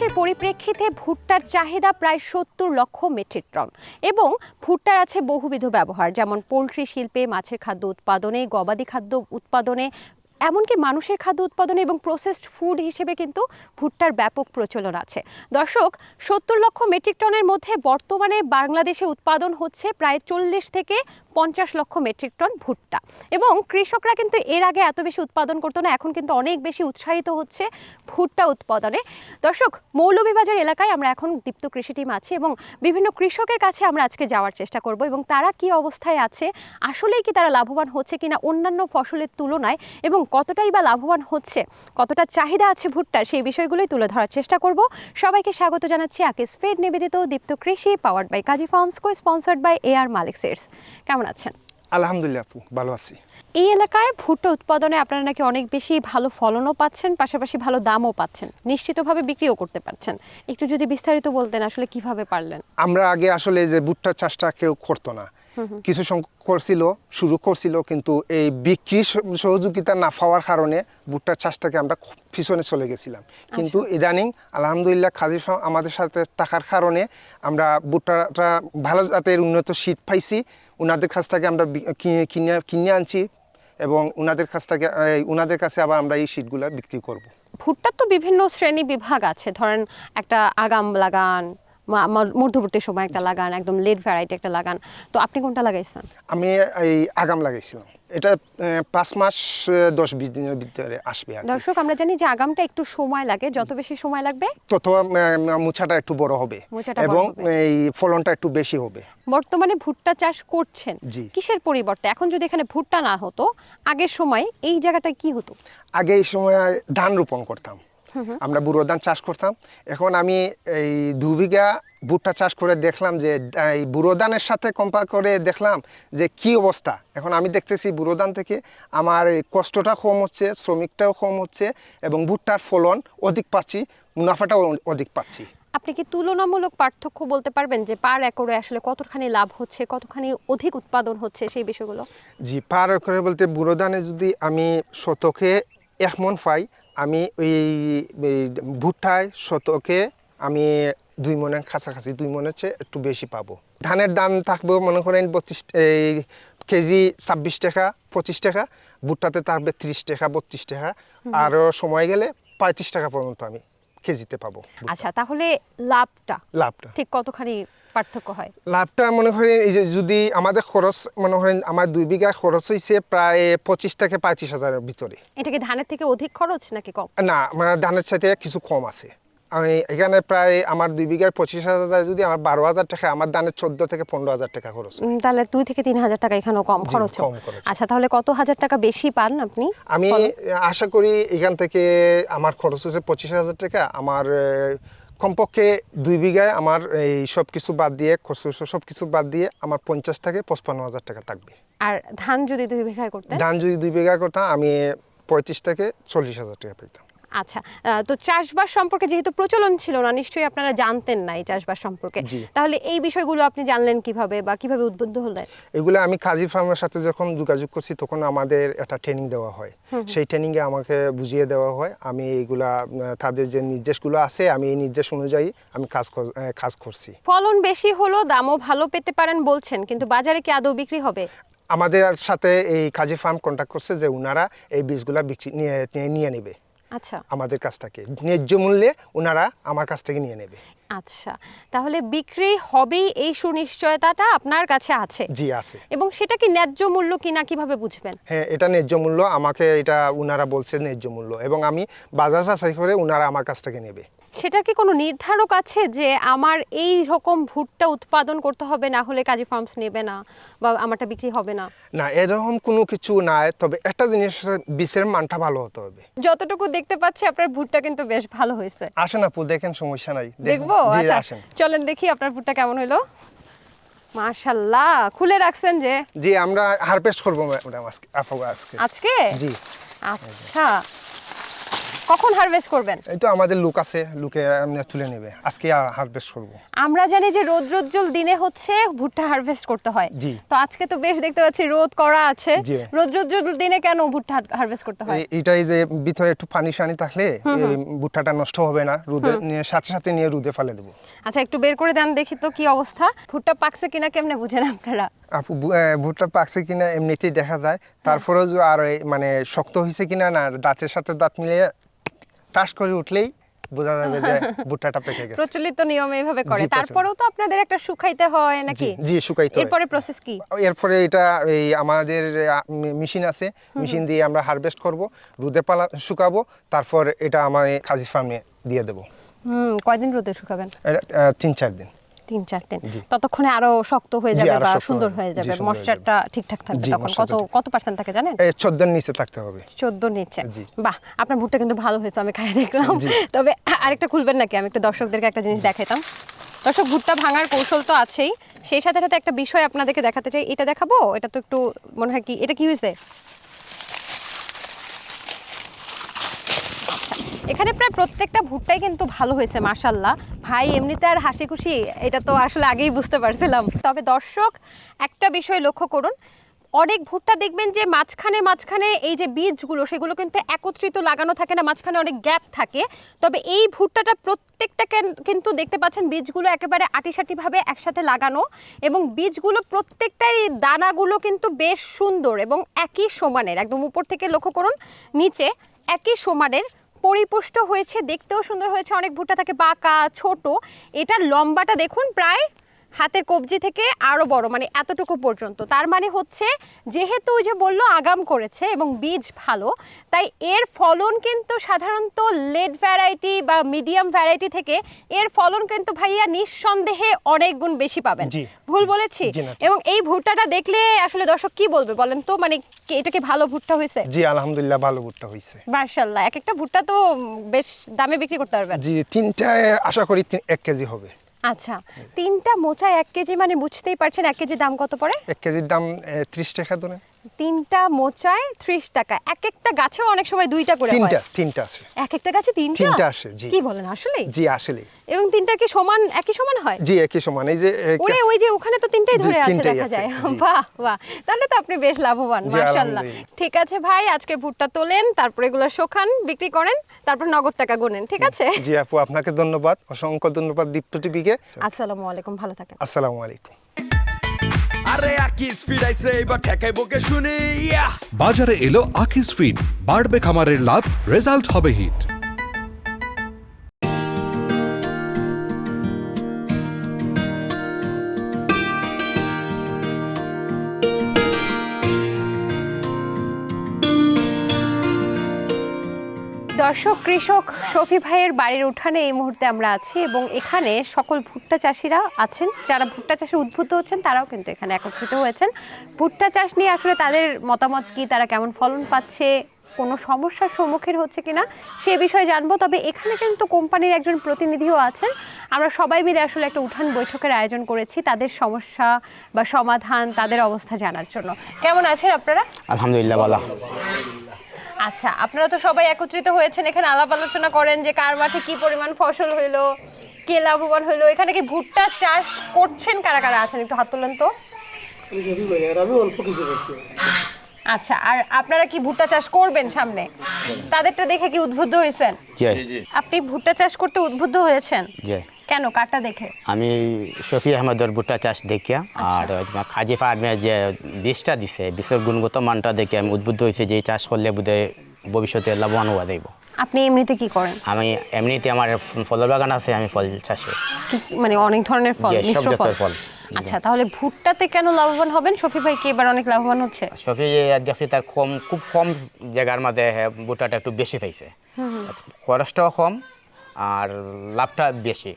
বাংলাদেশের পরিপ্রেক্ষিতে ভুট্টার চাহিদা প্রায় সত্তর লক্ষ মেট্রিক টন এবং ভুট্টার আছে বহুবিধ ব্যবহার, যেমন পোলট্রি শিল্পে মাছের খাদ্য উৎপাদনে, গবাদি খাদ্য উৎপাদনে এমনকি মানুষের খাদ্য উৎপাদনে এবং প্রসেসড ফুড হিসেবে কিন্তু ভুট্টার ব্যাপক প্রচলন আছে। দর্শক, সত্তর লক্ষ মেট্রিক টনের মধ্যে বর্তমানে বাংলাদেশে উৎপাদন হচ্ছে প্রায় চল্লিশ থেকে পঞ্চাশ লক্ষ মেট্রিক টন ভুট্টা। এবং কৃষকরা কিন্তু এর আগে এত বেশি উৎপাদন করতো না, এখন কিন্তু অনেক বেশি উৎসাহিত হচ্ছে ভুট্টা উৎপাদনে। দর্শক, মৌলভীবাজার এলাকায় আমরা এখন দীপ্ত কৃষি টিম আছি এবং বিভিন্ন কৃষকের কাছে আমরা আজকে যাওয়ার চেষ্টা করব এবং তারা কি অবস্থায় আছে, আসলেই কি তারা লাভবান হচ্ছে কিনা অন্যান্য ফসলের তুলনায় এবং কতটাই বা লাভবান হচ্ছে কতটা চাহিদা আছে ভুট্টার সেই বিষয়গুলোই তুলে ধরার চেষ্টা করব। সবাইকে স্বাগত জানাচ্ছি আকিস ফেড নিবেদিত দীপ্ত কৃষি powered by Kazi farms co sponsored by A R Malik seeds কেমন আছেন? আলহামদুলিল্লাহ আপু ভালো আছি। এই এলাকায় ভুট্টা উৎপাদনে আপনারা নাকি অনেক বেশি ভালো ফলনও পাচ্ছেন পাশাপাশি ভালো দামও পাচ্ছেন নিশ্চিতভাবে বিক্রিও করতে পারছেন। একটু যদি বিস্তারিত বলতেন আসলে কীভাবে পারলেন? আমরা আগে আসলে যে ভুট্টা চাষটা কেউ করতো না। কিছু সংখ্যক করছিল শুরু করছিল কিন্তু এই বিক্রি সহযোগিতা না পাওয়ার কারণে ভুট্টার চাষটাকে আমরা খুব পিছনে চলে গেছিলাম। কিন্তু ইদানিং আলহামদুলিল্লাহ খাজি আমাদের সাথে থাকার কারণে আমরা ভুট্টাটা ভালো জাতের উন্নত শীত পাইছি। ওনাদের কাছ থেকে আমরা কিনে কিনে আনছি এবং ওনাদের কাছ থেকে ওনাদের কাছে আবার আমরা এই শীতগুলো বিক্রি করব। ভুট্টার তো বিভিন্ন শ্রেণি বিভাগ আছে। ধরেন একটা আগাম লাগান মধ্যবর্তী সময় একটা লাগান একদম লেট ভ্যারাইটি একটা লাগান। তো আপনি কোনটা লাগাইছেন? আমি এই আগাম লাগাইছিলাম। এটা পাঁচ মাস দশ বিশ দিনের ভিতরে আসবে দর্শক আমরা জানি যে আগামটা একটু সময় লাগে। যত বেশি সময় লাগবে তত মোচাটা একটু বড় হবে। এবং এই ফলনটা একটু বেশি হবে। বর্তমানে ভুট্টা চাষ করছেন। কিসের পরিবর্তে? এখন যদি এখানে ভুট্টা না হতো আগের সময় এই জায়গাটা কি হতো? আগে এই সময় ধান রোপণ করতাম। আমরা বুড়ো ধান চাষ করতাম। এখন আমি এই দু বিঘা ভুট্টা চাষ করে দেখলাম যে এই বুড়ো ধানের সাথে কম্পেয়ার করে দেখলাম যে কি অবস্থা। এখন আমি দেখতেছি বুড়ো ধান থেকে আমার কষ্টটা কম হচ্ছে শ্রমিকটাও কম হচ্ছে এবং ভুট্টার ফলন অধিক পাচ্ছি মুনাফাটাও অধিক পাচ্ছি। আপনি কি তুলনামূলক পার্থক্য বলতে পারবেন যে পার একরে আসলে কতখানি লাভ হচ্ছে কতখানি অধিক উৎপাদন হচ্ছে সেই বিষয়গুলো? জি পার করে বলতে বুড়ো ধানে যদি আমি শতকে এক মন পাই আমি ওই ভুট্টায় শতকে আমি দুই মনের কাছাকাছি দুই মনের চেয়ে একটু বেশি পাবো। ধানের দাম থাকবে মনে করেন বত্রিশ এই কেজি ছাব্বিশ টাকা পঁচিশ টাকা ভুট্টাতে থাকবে ত্রিশ টাকা বত্রিশ টাকা। আরও সময় গেলে পঁয়ত্রিশ টাকা পর্যন্ত আমি কেজিতে পাবো আচ্ছা তাহলে লাভটা লাভটা। ঠিক কতখানি পার্থক্য হয়। লাভটা মনে করেন এই যে যদি আমাদের খরচ মনে করেন আমার দুই বিঘা খরচ হয়েছে প্রায় পঁচিশ থেকে পঁয়ত্রিশ হাজারের ভিতরে। এটা কি ধানের থেকে অধিক খরচ নাকি কম? না মানে ধানের সাথে কিছু কম আছে। আমি এখানে প্রায় আমার দুই বিঘায় পঁচিশ হাজার যদি আমার বারো হাজার টাকা আমার ধানের চোদ্দ থেকে পনেরো হাজার টাকা খরচ তাহলে দুই থেকে তিন হাজার টাকা এখানেও কম খরচ। আচ্ছা তাহলে কত হাজার টাকা বেশি পান আপনি? আমি আশা করি এখান থেকে আমার খরচ হচ্ছে পঁচিশ হাজার টাকা আমার কমপক্ষে দুই বিঘায় আমার এই সব কিছু বাদ দিয়ে খরচ সব কিছু বাদ দিয়ে আমার পঞ্চাশ থেকে পঁচপান্ন হাজার টাকা থাকবে। আর ধান যদি দুই বিঘায় করতেন? ধান যদি দুই বিঘায় করতাম আমি পঁয়ত্রিশ থেকে চল্লিশ হাজার টাকা পেতাম। আচ্ছা তো চাষবাস সম্পর্কে যেহেতু প্রচলন ছিল না নিশ্চয়ই আপনারা জানতেন না এই চাষবাস সম্পর্কে। তাহলে এই বিষয়গুলো আপনি জানলেন কীভাবে বা কীভাবে উদ্বুদ্ধ হলেন? এগুলো আমি কাজী ফার্মের সাথে যখন যোগাযোগ করছি তখন আমাদের একটা ট্রেনিং দেওয়া হয়। সেই ট্রেনিংয়ে আমাকে বুঝিয়ে দেওয়া হয় আমি এইগুলা তাদের যে নির্দেশগুলো আছে আমি এই নির্দেশ অনুযায়ী আমি কাজ কাজ করছি। ফলন বেশি হলো দামও ভালো পেতে পারেন বলছেন কিন্তু বাজারে কি আদৌ বিক্রি হবে? আমাদের সাথে এই কাজী ফার্ম কন্ট্যাক্ট করছে যে ওনারা এই বীজগুলা বিক্রি নিয়ে- নিয়ে নেবে। আচ্ছা। আমাদের কাছ থেকে ন্যায্য মূল্যে ওনারা আমার কাছ থেকে নিয়ে নেবে। আচ্ছা তাহলে বিক্রি হবেই এই সুনিশ্চয়তাটা আপনার কাছে আছে? জি আছে। এবং সেটা কি ন্যায্য মূল্য কিনা কীভাবে বুঝবেন? হ্যাঁ এটা ন্যায্য মূল্য আমাকে এটা ওনারা বলছে ন্যায্য মূল্য এবং আমি বাজার যাচাই করে ওনারা আমার কাছ থেকে নেবে। সেটার কি কোনো নির্ধারক আছে যে আমার এই রকম ভুট্টা উৎপাদন করতে হবে না হলে কাজী ফার্মস নেবে না বা আমারটা বিক্রি হবে না? না এরকম কোনো কিছু নাই তবে একটা জিনিস বীজের মানটা ভালো হতে হবে। যতটুকু দেখতে পাচ্ছি আপনার ভুট্টা কিন্তু বেশ ভালো হয়েছে। আসেন আপু দেখেন সমস্যা নাই। দেখব? আচ্ছা আসেন। চলেন দেখি আপনার ভুট্টা কেমন হলো। মার্শাল্লাহ খুলে রাখছেন যে। জি আমরা হারভেস্ট করব ম্যাডাম আজকে আজকে। আজকে? জি। আচ্ছা। কখন হারভেস্ট করবেন? এই তো আমাদের লুক আছে লুকে এমনি তুলে নেবে। আজকে হারভেস্ট করব। আমরা জানি যে রোদ রৌদ্রোজ্জ্বল দিনে হচ্ছে ভুট্টা হারভেস্ট করতে হয়। জি। তো আজকে তো বেশ দেখতে পাচ্ছি রোদ করা আছে। জি। রৌদ্রোজ্জ্বল দিনে কেন ভুট্টা হারভেস্ট করতে হয়? এই- যে ভিতরে একটু পানি সানি থাকলে ভুট্টাটা নষ্ট হবে না। রোদে সাথে সাথে নিয়ে রোদে ফেলে দেবো। আচ্ছা একটু বের করে দেন দেখি তো কি অবস্থা। ভুট্টা পাকছে কিনা কেমনে বুঝেন আপনারা? আপু ভুট্টা পাকছে কিনা এমনিতেই দেখা যায়। তারপরেও যে আর মানে শক্ত হয়েছে কিনা না দাঁতের সাথে দাঁত মিলিয়ে টাস করে উঠলেই বোঝা যাবে যে ভুট্টাটা পেকে গেছে। প্রচলিত নিয়মে এইভাবে করে। তারপরেও তো আপনাদের একটা শুকাইতে হয় নাকি? জি, শুকাইতে হয়। এরপরে প্রসেস কি? এরপরে এটা এই আমাদের মেশিন আছে। মেশিন দিয়ে আমরা হারভেস্ট করব রোদে পালা শুকাবো তারপর এটা আমার কাজী ফার্মে দিয়ে দেব। হুম কয়দিন রোদে শুকাবেন? তিন চার দিন। তিন চার দিন ততক্ষণে আরও শক্ত হয়ে যাবে বা সুন্দর হয়ে যাবে। ময়শ্চারটা ঠিকঠাক থাকবে তখন। কত কত পার্সেন্ট থাকে জানেন? এই চোদ্দের নিচে থাকতে হবে। চোদ্দ নিচে। বাহ আপনার ভুট্টা কিন্তু ভালো হয়েছে আমি খাই দেখলাম। তবে আরেকটা খুলবেন নাকি? আমি একটু দর্শকদেরকে একটা জিনিস দেখাইতাম। দর্শক ভুট্টা ভাঙার কৌশল তো আছেই। সেই সাথে সাথে একটা বিষয় আপনাদেরকে দেখাতে চাই। এটা দেখাবো? এটা তো একটু মনে হয় কি এটা কি হয়েছে? এখানে প্রায় প্রত্যেকটা ভুট্টাই কিন্তু ভালো হয়েছে মাশাল্লাহ ভাই, এমনিতে আর হাসি খুশি এটা তো আসলে আগেই বুঝতে পারছিলাম। তবে দর্শক, একটা বিষয় লক্ষ্য করুন, অনেক ভুট্টা দেখবেন যে মাঝখানে মাঝখানে এই যে বীজগুলো, সেগুলো কিন্তু একত্রিত লাগানো থাকে না, মাঝখানে অনেক গ্যাপ থাকে। তবে এই ভুট্টাটা প্রত্যেকটাকে কিন্তু দেখতে পাচ্ছেন বীজগুলো একেবারে আটিসাটিভাবে একসাথে লাগানো এবং বীজগুলো প্রত্যেকটাই দানাগুলো কিন্তু বেশ সুন্দর এবং একই সমানের, একদম উপর থেকে লক্ষ্য করুন, নিচে একই সমানের পরিপুষ্ট হয়েছে দেখতেও সুন্দর হয়েছে। অনেক ভুট্টা থাকে বাঁকা ছোট। এটার লম্বাটা দেখুন প্রায় হাতের কবজি থেকে আরও বড় মানে এতটুকু পর্যন্ত। তার মানে হচ্ছে যেহেতু ওই যে বলল আগাম করেছে এবং বীজ ভালো তাই এর ফলন কিন্তু সাধারণত লেড ভ্যারাইটি বা মিডিয়াম ভ্যারাইটি থেকে এর ফলন কিন্তু ভাইয়া নিঃসন্দেহে অনেক গুণ বেশি পাবেন। ভুল বলেছি? এবং এই ভুট্টাটা দেখলে আসলে দর্শক কি বলবে বলেন তো? মানে এটাকে ভালো ভুট্টা হয়েছে জি আলহামদুলিল্লাহ ভালো ভুট্টা হয়েছে মার্শাল্লাহ এক একটা ভুট্টা তো বেশ দামে বিক্রি করতে পারবেন। জি তিনটায় আশা করি এক কেজি হবে। আচ্ছা তিনটা মোচা এক কেজি মানে বুঝতেই পারছেন এক কেজির দাম কত পড়ে? এক কেজির দাম ত্রিশ টাকা ধরে তিনটা মোচায় ত্রিশ টাকা। এক একটা গাছেও অনেক সময় দুইটা করে তিনটা তিনটা আছে এক একটা গাছে তিনটা? তিনটা আসে, জি। কি বলেন আসলে জি আসলে এবং তিনটা কি সমান একই সমান হয়? জি একই সমান। এই যে ওরে ওই যে ওখানে তো তিনটাই ধরে আছে দেখা যায়। বাহ বাহ। তাহলে তো আপনি বেশ লাভবান মাশাআল্লাহ। ঠিক আছে ভাই আজকে ভুট্টা তোলেন তারপর এগুলো শোখান বিক্রি করেন তারপর নগদ টাকা গুনেন ঠিক আছে? জি আপু আপনাকে ধন্যবাদ। অসংখ্য ধন্যবাদ দীপ্ত টিভিকে। আসসালামু আলাইকুম ভালো থাকেন। আসসালামু আলাইকুম। এবার শুনে ইয়া বাজারে এলো আকিস ফিড বাড়বে খামারের লাভ রেজাল্ট হবে হিট দর্শক, কৃষক শফি ভাইয়ের বাড়ির উঠানে এই মুহূর্তে আমরা আছি এবং এখানে সকল ভুট্টা চাষিরা আছেন। যারা ভুট্টা চাষে উদ্বুদ্ধ হচ্ছেন, তারাও কিন্তু এখানে একত্রিত হয়েছেন। ভুট্টা চাষ নিয়ে আসলে তাদের মতামত কি? তারা কেমন ফলন পাচ্ছে? কোনো সমস্যার সম্মুখীন হচ্ছে কিনা? সে বিষয়ে জানব। তবে এখানে কিন্তু কোম্পানির একজন প্রতিনিধিও আছেন। আমরা সবাই মিলে আসলে একটা উঠান বৈঠকের আয়োজন করেছি তাদের সমস্যা বা সমাধান, তাদের অবস্থা জানার জন্য। কেমন আছেন আপনারা? আলহামদুলিল্লাহ আচ্ছা আপনারা তো সবাই একত্রিত হয়েছেন এখানে আলাপ আলোচনা করেন যে কার মাঠে কি পরিমাণ ফসল হইল কে লাভবান হইল এখানে কি ভুট্টা চাষ করছেন কারা কারা আছেন? একটু হাত তোলেন তো। আচ্ছা আর আপনারা কি ভুট্টা চাষ করবেন সামনে? তাদেরটা দেখে কি উদ্বুদ্ধ হয়েছেন? আপনি ভুট্টা চাষ করতে উদ্বুদ্ধ হয়েছেন? জি। কেন? কারটা দেখে। আমি শফি আহমেদের ভুট্টা চাষ দেখিয়া আর তোমার খাজি ফার্মের যে বীজটা দিছে বীজের গুণগত মানটা দেখে আমি উদ্বুদ্ধ হয়েছি যে চাষ করলে বোধহয় ভবিষ্যতে লাভবান হওয়া যাইব। আপনি এমনিতে কি করেন? আমি এমনিতে আমার ফলের বাগান আছে আমি ফল চাষে মানে অনেক ধরনের ফল মিশ্র ফল। আচ্ছা তাহলে ভুট্টাতে কেন লাভবান হবেন? শফি ভাই কি এবার অনেক লাভবান হচ্ছে? শফি দেখছি তার কম খুব কম জায়গার মধ্যে ভুট্টাটা একটু বেশি পাইছে। খরচটাও কম আর লাভটা বেশি।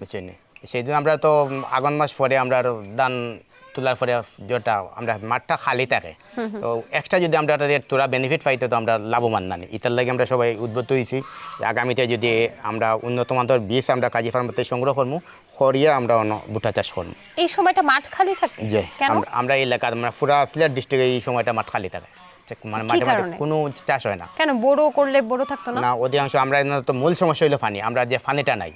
বুঝছেন সেই জন্য আমরা তো আগুন মাস পরে আমরা ধান তোলার পরে যেটা আমরা মাঠটা খালি থাকে। তো এক্সট্রা যদি আমরা তাদের তোরা বেনিফিট পাইতে তো আমরা লাভবান না ইতার লাগে আমরা সবাই উদ্বুদ্ধ হয়েছি। আগামীতে যদি আমরা উন্নত মানের বীজ আমরা কাজী ফার্মতে সংগ্রহ করব করিয়ে আমরা অন্য ভুট্টা চাষ করব এই সময়টা মাঠ খালি থাকে? যে আমরা- আমরা এই এলাকার আমরা পুরা সিলেট ডিস্ট্রিক্টে এই সময়টা মাঠ খালি থাকে। মানে মাঠে মাঠে কোনো চাষ হয় না। কেন বড় করলে বড় থাকতো না? না অধিকাংশ আমরা তো মূল সমস্যা হলো পানি আমরা যে পানিটা নাই।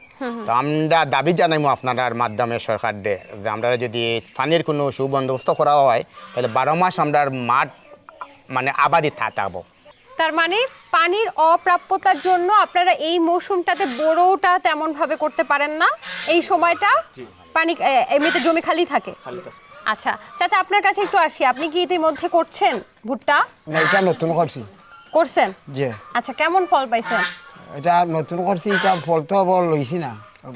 তো আমরা দাবি জানাইমো আপনার মাধ্যমে সরকার যে আমরা যদি পানির কোনো সুবন্দোবস্ত করা হয় তাহলে বারো মাস আমরা মাঠ মানে আবাদি থাকব। তার মানে পানির অপ্রাপ্যতার জন্য আপনারা এই মৌসুমটাতে বড়টা তেমন ভাবে করতে পারেন না? এই সময়টা পানি এমনিতে জমি খালি থাকে। আচ্ছা চাচা আপনার কাছে একটু আসি। আপনি কি ইতিমধ্যে করছেন ভুট্টা? না এটা নতুন করছি। করছেন? যে আচ্ছা কেমন ফল পাইছেন? এটা নতুন করছি এটা ফল তো বড় লইছি না।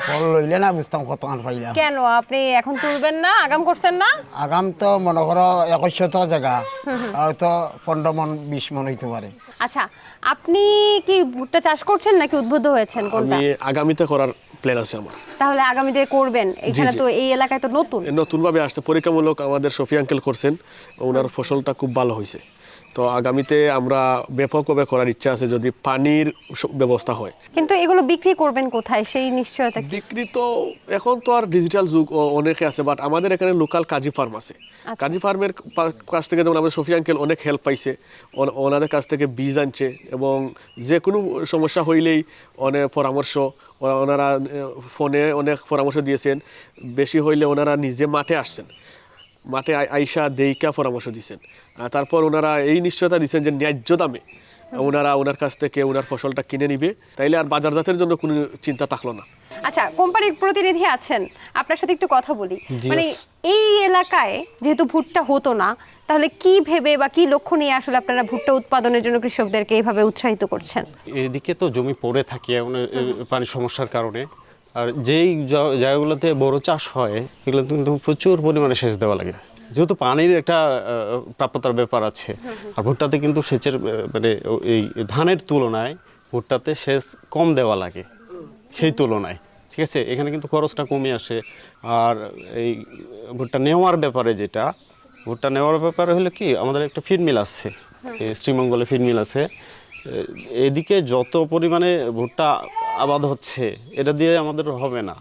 ফল লইলে না বুঝতাম কত কান পাইলাম। কেন? আপনি এখন তুলবেন না? আগাম করছেন না? আগাম তো মনে করো একশো তো জায়গা হয়তো পনেরো মন বিশ মন হইতে পারে। আচ্ছা আপনি কি ভুট্টা চাষ করছেন নাকি উদ্বুদ্ধ হয়েছেন? কোনটা? আমি আগামীতে করার প্ল্যান আছে আমার। তাহলে আগামীতে করবেন? এখানে তো এই এলাকায় তো নতুন? নতুনভাবে আসছে। পরীক্ষামূলক আমাদের শফি আঙ্কেল করছেন। ওনার ফসলটা খুব ভালো হয়েছে। তো আগামীতে আমরা ব্যাপকভাবে করার ইচ্ছা আছে যদি পানির ব্যবস্থা হয়। কিন্তু এগুলো বিক্রি করবেন কোথায়? সেই নিশ্চয়তা বিক্রি তো এখন তো আর ডিজিটাল যুগ অনেকে আছে বাট আমাদের এখানে লোকাল কাজী ফার্ম আছে। আচ্ছা। কাজী ফার্মের কাছ থেকে যেমন আমাদের শফি আঙ্কেল অনেক হেল্প পাইছে ওন- ওনাদের কাছ থেকে বীজ আনছে এবং যে কোনো সমস্যা হইলেই অনেক পরামর্শ ওনারা ফোনে অনেক পরামর্শ দিয়েছেন। বেশি হইলে ওনারা নিজে মাঠে আসছেন। মাঠে আইসা দেইকা পরামর্শ দিচ্ছেন তারপর ওনারা এই নিশ্চয়তা দিচ্ছেন যে ন্যায্য দামে ওনারা ওনার কাছ থেকে ওনার ফসলটা কিনে নিবে। তাইলে আর বাজারজাতের জন্য কোনো চিন্তা থাকল না। আচ্ছা কোম্পানির প্রতিনিধি আছেন আপনার সাথে একটু কথা বলি। মানে এই এলাকায় যেহেতু ভুট্টা হতো না তাহলে কি ভেবে বা কি লক্ষ্য নিয়ে আসলে আপনারা ভুট্টা উৎপাদনের জন্য কৃষকদেরকে এইভাবে উৎসাহিত করছেন? এদিকে তো জমি পড়ে থাকে এ- পানির সমস্যার কারণে। আর যেই জায়গাগুলোতে বড় চাষ হয় এগুলো কিন্তু প্রচুর পরিমাণে সেচ দেওয়া লাগে। যেহেতু পানির একটা প্রাপ্যতার ব্যাপার আছে আর ভুট্টাতে কিন্তু সেচের মানে এই ধানের তুলনায় ভুট্টাতে সেচ কম দেওয়া লাগে সেই তুলনায়। ঠিক আছে? এখানে কিন্তু খরচটা কমে আসে। আর এই ভুট্টা নেওয়ার ব্যাপারে যেটা ভুট্টা নেওয়ার ব্যাপারে হলো কি আমাদের একটা ফিড মিল আছে শ্রীমঙ্গলে ফিড মিল আছে। এদিকে যত পরিমাণে ভুট্টা আবাদ হচ্ছে এটা দিয়ে আমাদের হবে না।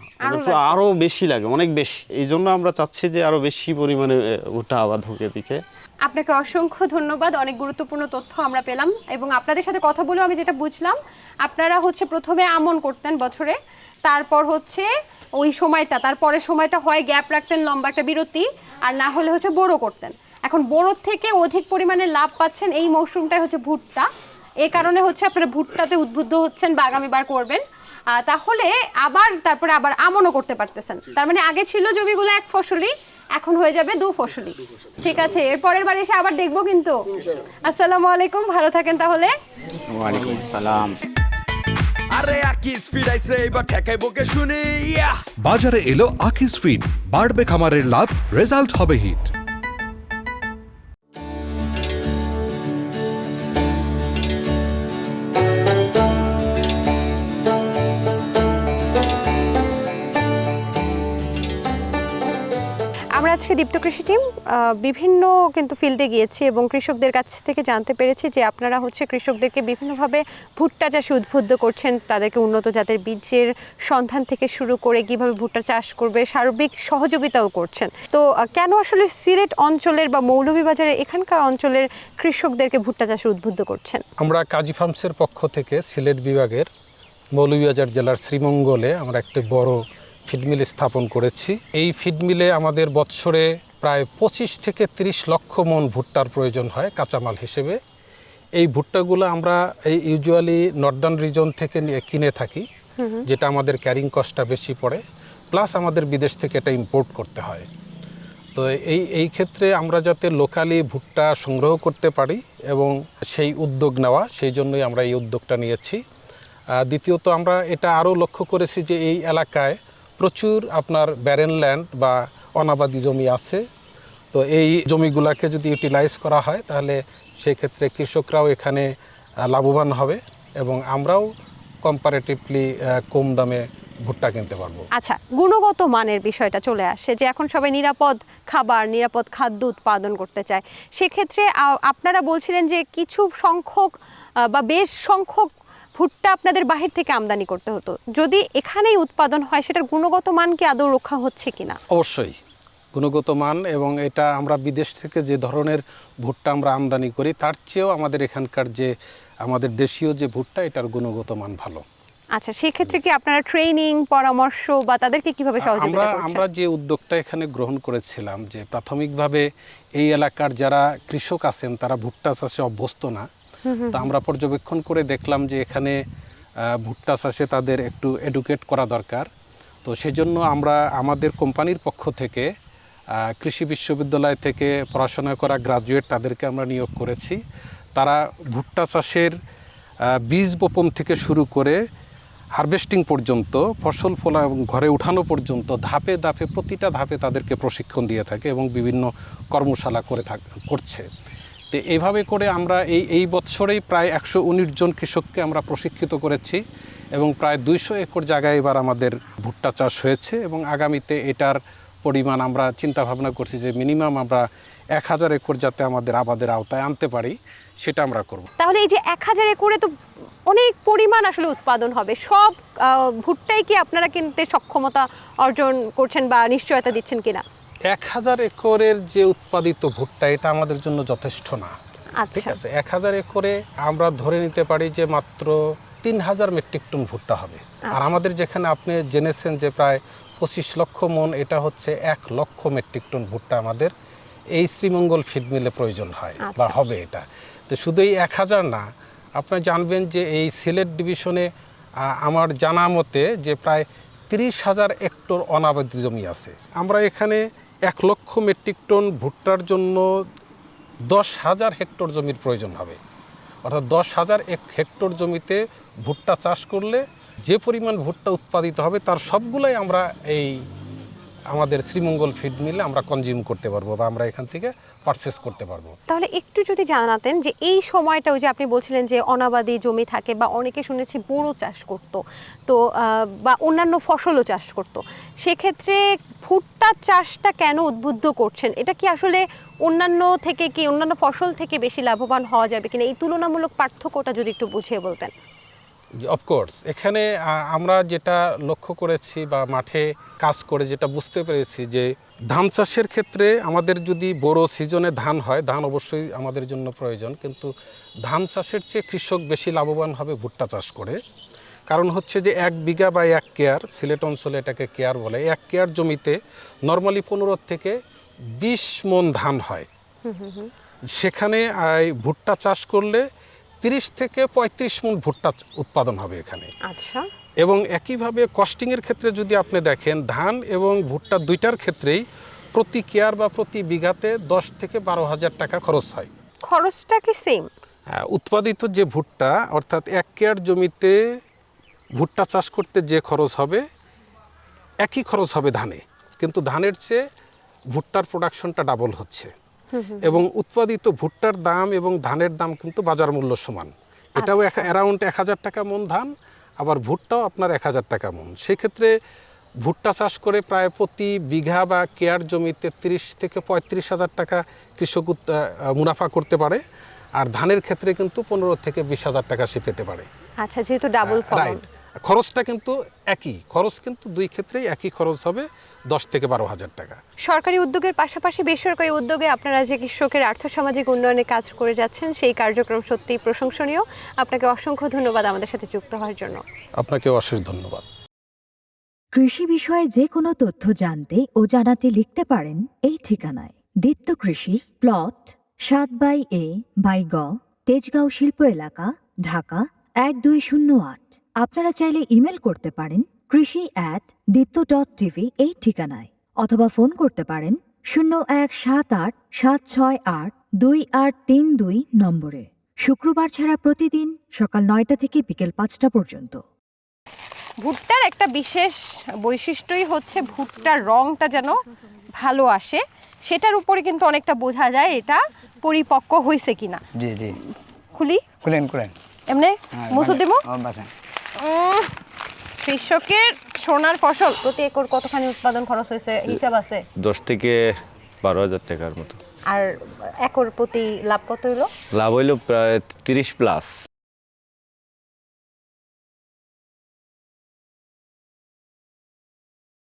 আরও বেশি। লাগে অনেক বেশি। এই জন্য আমরা চাচ্ছি যে আরও বেশি পরিমাণে ভুট্টা আবাদ হোক এদিকে। আপনাকে অসংখ্য ধন্যবাদ অনেক গুরুত্বপূর্ণ তথ্য আমরা পেলাম। এবং আপনাদের সাথে কথা বলেও আমি যেটা বুঝলাম আপনারা হচ্ছে প্রথমে আমন করতেন বছরে তারপর হচ্ছে ওই সময়টা তারপরে সময়টা হয় গ্যাপ রাখতেন লম্বা একটা বিরতি আর না হলে হচ্ছে বড় করতেন। এখন বড়োর থেকে অধিক পরিমাণে লাভ পাচ্ছেন এই মৌসুমটাই হচ্ছে ভুট্টা। এই কারণে হচ্ছে আপনারা ভুট্টাতে উদ্বুদ্ধ হচ্ছেন বা আগামীবার করবেন। তাহলে আবার তারপরে আবার আমনও করতে পারতেছেন। তার মানে আগে ছিল জমিগুলো এক ফসলি এখন হয়ে যাবে দু ফসলি। ঠিক আছে এর পরের বার এসে আবার দেখব কিন্তু। আসসালামু আলাইকুম ভালো থাকেন তাহলে। ওয়ালাইকুম সালাম। আরে আকি স্পিড আইছে এবার ঠেকাই বকে শুনি বাজারে এলো আকিস ফিড বাড়বে খামারের লাভ রেজাল্ট হবে হিট। দীপ্ত কৃষি টিম বিভিন্ন কিন্তু ফিল্ডে গিয়েছি এবং কৃষকদের কাছ থেকে জানতে পেরেছি যে আপনারা হচ্ছে কৃষকদেরকে বিভিন্নভাবে ভুট্টা চাষে উদ্বুদ্ধ করছেন, তাদেরকে উন্নত জাতের বীজের সন্ধান থেকে শুরু করে কীভাবে ভুট্টা চাষ করবে, সার্বিক সহযোগিতাও করছেন। তো কেন আসলে সিলেট অঞ্চলের বা মৌলভীবাজারে এখানকার অঞ্চলের কৃষকদেরকে ভুট্টা চাষে উদ্বুদ্ধ করছেন? আমরা কাজী ফার্মসের পক্ষ থেকে সিলেট বিভাগের মৌলভীবাজার জেলার শ্রীমঙ্গলে আমরা একটি বড় ফিডমিল স্থাপন করেছি। এই ফিডমিলে আমাদের বৎসরে প্রায় পঁচিশ থেকে ৩০ লক্ষ মন ভুট্টার প্রয়োজন হয় কাঁচামাল হিসেবে। এই ভুট্টাগুলো আমরা এই ইউজুয়ালি নর্দার্ন রিজন থেকে কিনে থাকি যেটা আমাদের ক্যারিং কস্টটা বেশি পড়ে প্লাস আমাদের বিদেশ থেকে এটা ইম্পোর্ট করতে হয়। তো এই এই ক্ষেত্রে আমরা যাতে লোকালি ভুট্টা সংগ্রহ করতে পারি এবং সেই উদ্যোগ নেওয়া সেই জন্যই আমরা এই উদ্যোগটা নিয়েছি। দ্বিতীয়ত আমরা এটা আরও লক্ষ্য করেছি যে এই এলাকায় প্রচুর আপনার ব্যারেন ল্যান্ড বা অনাবাদি জমি আছে। তো এই জমিগুলাকে যদি ইউটিলাইজ করা হয়, তাহলে সেক্ষেত্রে কৃষকরাও এখানে লাভবান হবে এবং আমরাও কম্পারেটিভলি কম দামে ভুট্টা কিনতে পারব। আচ্ছা গুণগত মানের বিষয়টা চলে আসে, যে এখন সবাই নিরাপদ খাবার, নিরাপদ খাদ্য উৎপাদন করতে চায়। সেক্ষেত্রে আপনারা বলছিলেন যে কিছু সংখ্যক বা বেশ সংখ্যক ভুট্টা আপনাদের বাহির থেকে আমদানি করতে হতো। যদি এখানেই উৎপাদন হয় সেটার গুণগত মান কি আদৌ রক্ষা হচ্ছে কিনা? অবশ্যই। গুণগত মান এবং এটা আমরা বিদেশ থেকে যে ধরনের ভুট্টা আমরা আমদানি করি তার চেয়েও আমাদের এখানকার যে আমাদের দেশীয় যে ভুট্টা এটার গুণগত মান ভালো। আচ্ছা সেক্ষেত্রে কি আপনারা ট্রেনিং পরামর্শ বা তাদেরকে কীভাবে সহযোগিতা আমরা করছেন? আমরা যে উদ্যোগটা এখানে গ্রহণ করেছিলাম যে প্রাথমিকভাবে এই এলাকার যারা কৃষক আছেন তারা ভুট্টা চাষে অভ্যস্ত না তো আমরা পর্যবেক্ষণ করে দেখলাম যে এখানে ভুট্টা চাষে তাদের একটু এডুকেট করা দরকার। তো সেজন্য আমরা আমাদের কোম্পানির পক্ষ থেকে কৃষি বিশ্ববিদ্যালয় থেকে পড়াশোনা করা গ্রাজুয়েট তাদেরকে আমরা নিয়োগ করেছি। তারা ভুট্টা চাষের বীজ বপন থেকে শুরু করে হারভেস্টিং পর্যন্ত ফসল ফলা এবং ঘরে উঠানো পর্যন্ত ধাপে ধাপে প্রতিটা ধাপে তাদেরকে প্রশিক্ষণ দিয়ে থাকে এবং বিভিন্ন কর্মশালা করে থাক করছে। তো এইভাবে করে আমরা এই এই বৎসরেই প্রায় একশো উনিশ জন কৃষককে আমরা প্রশিক্ষিত করেছি এবং প্রায় দুইশো একর জায়গায় এবার আমাদের ভুট্টা চাষ হয়েছে এবং আগামীতে এটার পরিমাণ আমরা চিন্তা ভাবনা করছি যে মিনিমাম আমরা এক হাজার একর যাতে আমাদের আবাদের আওতায় আনতে পারি, সেটা আমরা করব। তাহলে এই যে এক হাজার একরে তো অনেক পরিমাণ আসলে উৎপাদন হবে। সব ভুট্টাই কি আপনারা কিনতে সক্ষমতা অর্জন করছেন বা নিশ্চয়তা দিচ্ছেন কিনা? এক হাজার একরের যে উৎপাদিত ভুট্টা এটা আমাদের জন্য যথেষ্ট না। ঠিক আচ্ছা আছে? এক হাজার একরে আমরা ধরে নিতে পারি যে মাত্র তিন হাজার মেট্রিক টন ভুট্টা হবে। আর আচ্ছা। আমাদের যেখানে আপনি জেনেছেন যে প্রায় পঁচিশ লক্ষ মন এটা হচ্ছে এক লক্ষ মেট্রিক টন ভুট্টা আমাদের এই শ্রীমঙ্গল ফিড মিলে প্রয়োজন হয় বা আচ্ছা। হবে এটা। তো শুধু এই এক হাজার না আপনারা জানবেন যে এই সিলেট ডিভিশনে আমার জানা মতে যে প্রায় তিরিশ হাজার হেক্টর অনাবাদিত জমি আছে। আমরা এখানে এক লক্ষ মেট্রিক টন ভুট্টার জন্য দশ হাজার হেক্টর জমির প্রয়োজন হবে। অর্থাৎ দশ হাজার এক হেক্টর জমিতে ভুট্টা চাষ করলে যে পরিমাণ ভুট্টা উৎপাদিত হবে, তার সবগুলোই আমরা এই আমাদের শ্রীমঙ্গল ফিড মিলে আমরা কনজিউম করতে পারব বা আমরা এখান থেকে পারচেস করতে পারব। তাহলে একটু যদি জানাতেন যে এই সময়টা ওই যে আপনি বলছিলেন যে অনাবাদি জমি থাকে বা অনেকে শুনেছি বোরো চাষ করত, তো বা অন্যান্য ফসলও চাষ করত, সেক্ষেত্রে ভুট্টা চাষটা কেন উদ্বুদ্ধ করছেন? এটা কি আসলে অন্যান্য থেকে কি অন্যান্য ফসল থেকে বেশি লাভবান হওয়া যাবে কিনা? এই তুলনামূলক পার্থক্যটা যদি একটু বুঝিয়ে বলতেন। অফকোর্স এখানে আমরা যেটা লক্ষ্য করেছি বা মাঠে কাজ করে যেটা বুঝতে পেরেছি যে ধান চাষের ক্ষেত্রে আমাদের যদি বড় সিজনে ধান হয় ধান অবশ্যই আমাদের জন্য প্রয়োজন। কিন্তু ধান চাষের চেয়ে কৃষক বেশি লাভবান হবে ভুট্টা চাষ করে। কারণ হচ্ছে যে এক বিঘা বা এক কেয়ার সিলেট অঞ্চলে এটাকে কেয়ার বলে এক কেয়ার জমিতে নর্মালি পনেরো থেকে বিশ মন ধান হয়। সেখানে ভুট্টা চাষ করলে তিরিশ থেকে পঁয়ত্রিশ মন ভুট্টা উৎপাদন হবে এখানে। আচ্ছা। এবং একইভাবে কস্টিংয়ের ক্ষেত্রে যদি আপনি দেখেন ধান এবং ভুট্টা দুইটার ক্ষেত্রেই প্রতি কেয়ার বা প্রতি বিঘাতে দশ থেকে বারো হাজার টাকা খরচ হয়। খরচটা কি সেম হ্যাঁ, উৎপাদিত যে ভুট্টা অর্থাৎ এক কেয়ার জমিতে ভুট্টা চাষ করতে যে খরচ হবে একই খরচ হবে ধানে। কিন্তু ধানের চেয়ে ভুট্টার প্রোডাকশনটা ডাবল হচ্ছে। এবং উৎপাদিত ভুট্টার দাম এবং ধানের দাম কিন্তু বাজার মূল্য সমান। এটাও আচ্ছা। অ্যারাউন্ড এক হাজার টাকা মন ধান আবার ভুট্টাও আপনার এক হাজার টাকা মন। সেক্ষেত্রে ভুট্টা চাষ করে প্রায় প্রতি বিঘা বা কেয়ার জমিতে তিরিশ থেকে পঁয়ত্রিশ হাজার টাকা কৃষক মুনাফা করতে পারে আর ধানের ক্ষেত্রে কিন্তু পনেরো থেকে বিশ হাজার টাকা সে পেতে পারে। আচ্ছা যেহেতু ডাবল ফলন। রাইট খরচটা কিন্তু একই খরচ কিন্তু দুই ক্ষেত্রেই একই খরচ হবে দশ থেকে বারো হাজার টাকা। সরকারি উদ্যোগের পাশাপাশি বেসরকারি উদ্যোগে আপনারা যে কৃষকের আর্থসামাজিক উন্নয়নে কাজ করে যাচ্ছেন সেই কার্যক্রম সত্যিই প্রশংসনীয়। আপনাকে অসংখ্য ধন্যবাদ আমাদের সাথে যুক্ত হওয়ার জন্য। আপনাকে অশেষ ধন্যবাদ। কৃষি বিষয়ে যে কোনো তথ্য জানতে ও জানাতে লিখতে পারেন এই ঠিকানায়। দীপ্ত কৃষি প্লট সাত বাই এ বাই গ তেজগাঁও শিল্প এলাকা ঢাকা এক দুই শূন্য আট। আপনারা চাইলে ইমেল করতে পারেন কৃষি অ্যাট দীপ্ত ডট টিভি এই ঠিকানায় অথবা ফোন করতে পারেন শূন্য এক সাত আট সাত ছয় আট দুই আট তিন দুই নম্বরে। শুক্রবার ছাড়া প্রতিদিন সকাল নয়টা থেকে বিকেল পাঁচটা পর্যন্ত। ভুট্টার একটা বিশেষ বৈশিষ্ট্যই হচ্ছে ভুট্টার রংটা যেন ভালো আসে সেটার উপরে কিন্তু অনেকটা বোঝা যায় এটা পরিপক্ক হয়েছে কিনা। জি জি। খুলি। খুলেন খুলেন। এমনি মুসুর দেবো বাসেন কৃষকের সোনার ফসল প্রতি একর কতখানি উৎপাদন খরচ হয়েছে? হিসাব আছে? দশ থেকে বারো হাজার টাকার মতো। আর একর প্রতি লাভ কত হলো লাভ হইল প্রায় তিরিশ প্লাস